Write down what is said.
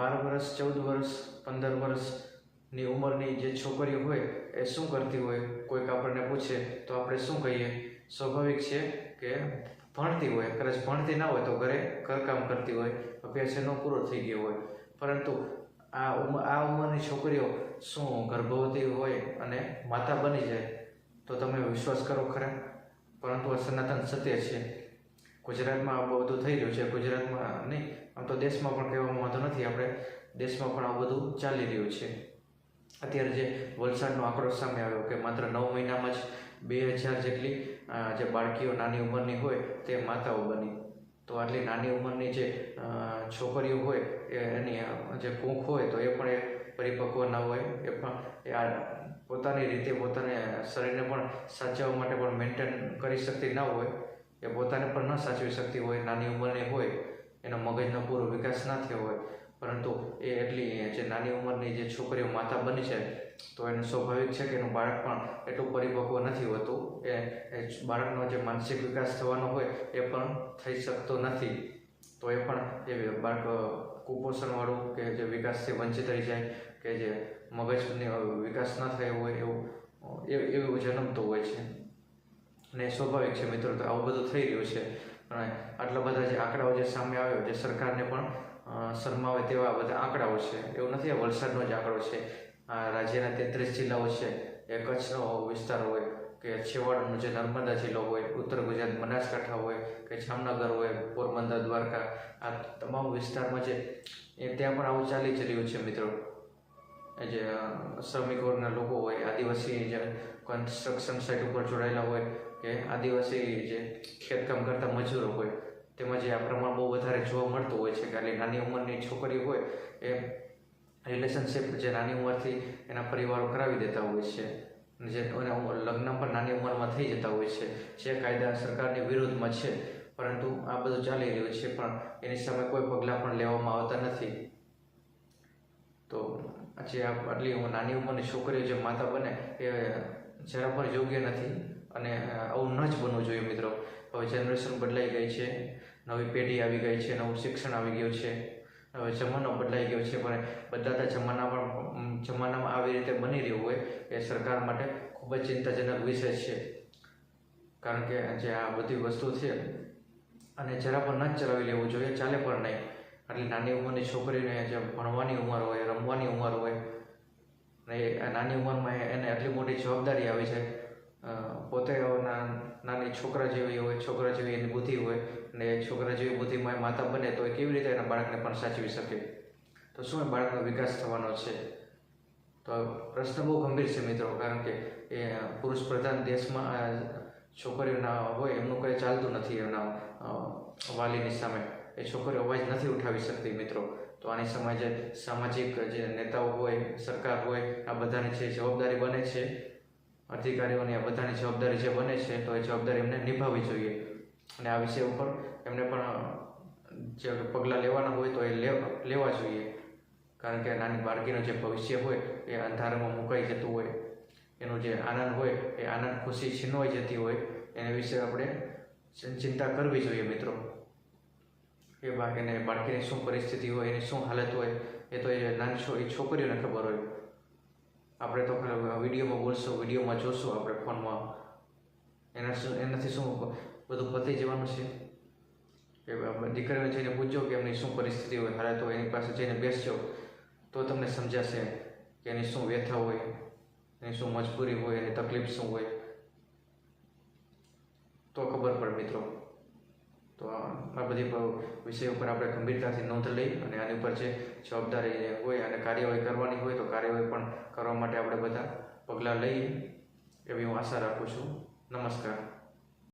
બાર વર્ષ ચૌદ વર્ષ પંદર વર્ષની ઉંમરની જે છોકરીઓ હોય એ શું કરતી હોય, કોઈક આપણને પૂછે, તો આપણે શું કહીએ? સ્વાભાવિક છે કે ભણતી હોય, કદાચ ભણતી ના હોય તો ઘરે ઘરકામ કરતી હોય, અભ્યાસ એનો પૂરો થઈ ગયો હોય. પરંતુ આ ઉંમર આ ઉંમરની છોકરીઓ શું ગર્ભવતી હોય અને માતા બની જાય, તો તમે વિશ્વાસ કરો ખરા? પરંતુ આ સનાતન સત્ય છે. ગુજરાતમાં આવું બધું થઈ રહ્યું છે, ગુજરાતમાં નહીં, આમ તો દેશમાં પણ કહેવામાં વાંધો નથી, આપણે દેશમાં પણ આવું બધું ચાલી રહ્યું છે. અત્યારે જે વલસાડનો આંકડો સામે આવ્યો કે માત્ર નવ મહિનામાં જ બે હજાર જેટલી જે બાળકીઓ નાની ઉંમરની હોય તે માતાઓ બની. તો આટલી નાની ઉંમરની જે છોકરીઓ હોય એની જે કૂંખ હોય તો એ પણ એ પરિપક્વ ના હોય, એ પણ, એ આ પોતાની રીતે પોતાને શરીરને પણ સાચવવા માટે પણ મેન્ટેન કરી શકતી ના હોય. એ પોતાને પણ ન સાચવી શકતી હોય, નાની ઉંમરની હોય, એનો મગજનો પૂરો વિકાસ ના થયો હોય. પરંતુ એ એટલી જે નાની ઉંમરની જે છોકરીઓ માતા બની છે, તો એનું સ્વાભાવિક છે કે એનું બાળક પણ એટલું પરિપક્વ નથી હોતું. એ બાળકનો જે માનસિક વિકાસ થવાનો હોય, એ પણ થઈ શકતો નથી. તો એ પણ એ બાળક કુપોષણવાળું કે જે વિકાસથી વંચિત રહી જાય, કે જે મગજની વિકાસ ન થયો હોય એવું એવું જન્મતું હોય છે. અને સ્વાભાવિક છે મિત્રો તો આવું બધું થઈ રહ્યું છે. અને આટલા બધા જે આંકડાઓ જે સામે આવ્યો, જે સરકારને પણ શરમાવે તેવા બધા આંકડાઓ છે. એવું નથી વલસાડનો જ આંકડો છે. આ રાજ્યના તેત્રીસ જિલ્લાઓ છે. એ કચ્છનો વિસ્તાર હોય, કે છેવાડાનો જે નર્મદા જિલ્લો હોય, ઉત્તર ગુજરાત બનાસકાંઠા હોય, કે જામનગર હોય, પોરબંદર, દ્વારકા, આ તમામ વિસ્તારમાં જે, એ ત્યાં પણ આવું ચાલી જ રહ્યું છે મિત્રો. જે શ્રમિક વર્ગના લોકો હોય આદિવાસી જે કન્સ્ટ્રક્શન સાઇટ ઉપર જોડાયેલા હોય કે આદિવાસી જે ખેતકામ કરતા મજૂરો હોય તેમાં જે આ પ્રમાણ બહુ વધારે જોવા મળતું હોય છે કે નાની ઉંમરની છોકરી હોય, એ રિલેશનશિપ જે નાની ઉંમરથી એના પરિવારો કરાવી દેતા હોય છે. જે લગ્ન પણ નાની ઉંમરમાં થઈ જતા હોય છે. જે કાયદા સરકારની વિરોધમાં છે. પરંતુ આ બધું ચાલી રહ્યું છે, પણ એની સામે કોઈ પગલાં પણ લેવામાં આવતા નથી. તો જે આટલી નાની ઉંમરની છોકરીઓ જે માતા બને, એ જરા પણ યોગ્ય નથી. અને આવું ન જ બનવું જોઈએ મિત્રો. હવે જનરેશન બદલાઈ ગઈ છે. નવી પેઢી આવી ગઈ છે. નવું શિક્ષણ આવી ગયું છે. હવે જમાનો બદલાઈ ગયો છે. પણ બદલાતા પણ જમાનામાં આવી રીતે બની રહ્યું હોય એ સરકાર માટે ખૂબ જ ચિંતાજનક વિષય છે. કારણ કે જે આ બધી વસ્તુ છે અને જરા પણ ન જ ચલાવી લેવું જોઈએ, ચાલે પણ નહીં. આટલી નાની ઉંમરની છોકરીને જે ભણવાની ઉંમર હોય, રમવાની ઉંમર હોય, ને નાની ઉંમરમાં એને આટલી મોટી જવાબદારી આવી છે. પોતે નાની છોકરા જેવી હોય, છોકરા જેવી એની બુદ્ધિ હોય અને છોકરા જેવી બુદ્ધિમાં માતા બને તો એ કેવી રીતે એના બાળકને પણ સાચવી શકે? તો શું એ બાળકનો વિકાસ થવાનો છે? તો પ્રશ્ન બહુ ગંભીર છે મિત્રો, કારણ કે એ પુરુષ પ્રધાન દેશમાં છોકરીઓના હોય એમનું કંઈ ચાલતું નથી એમના વાલીની સામે. એ છોકરીઓ અવાજ નથી ઉઠાવી શકતી મિત્રો. તો આની સમાજે સામાજિક જે નેતાઓ હોય, સરકાર હોય, આ બધાની જે જવાબદારી બને છે અધિકારીઓની આ બધાની જવાબદારી જે બને છે, તો એ જવાબદારી એમને નિભાવવી જોઈએ. અને આ વિષય ઉપર એમને પણ જે પગલાં લેવાના હોય તો એ લેવા જોઈએ. કારણ કે નાની બાળકીનું જે ભવિષ્ય હોય, એ અંધારામાં મુકાઈ જતું હોય, એનું જે આનંદ હોય, એ આનંદ ખુશી છીનવાઈ જતી હોય, એને વિશે આપણે ચિંતા કરવી જોઈએ મિત્રો. એ બાળકીને, બાળકીની શું પરિસ્થિતિ હોય, એની શું હાલત હોય, એ તો એ નાની છોકરીઓને ખબર હોય. આપણે તો વિડીયોમાં બોલશું, વિડીયોમાં જોશું, આપણે ફોનમાં એના શું, એનાથી શું બધું પતી જવાનું છે? કે આપણે દીકરીઓને જઈને પૂછજો કે એમની શું પરિસ્થિતિ હોય હાલત હોય એની પાસે જઈને બેસજો, તો તમને સમજાશે કે એની શું વ્યથા હોય, એની શું મજબૂરી હોય, એની તકલીફ શું હોય. તો ખબર પડે મિત્રો. તો આ બધી વિષય ઉપર આપણે ગંભીરતાથી નોંધ લઈ અને આની ઉપર જે જવાબદારી હોય અને કાર્યવાહી કરવાની હોય તો કાર્યવાહી પણ કરવા માટે આપણે બધા પગલાં લઈએ એવી હું આશા રાખું છું. નમસ્કાર.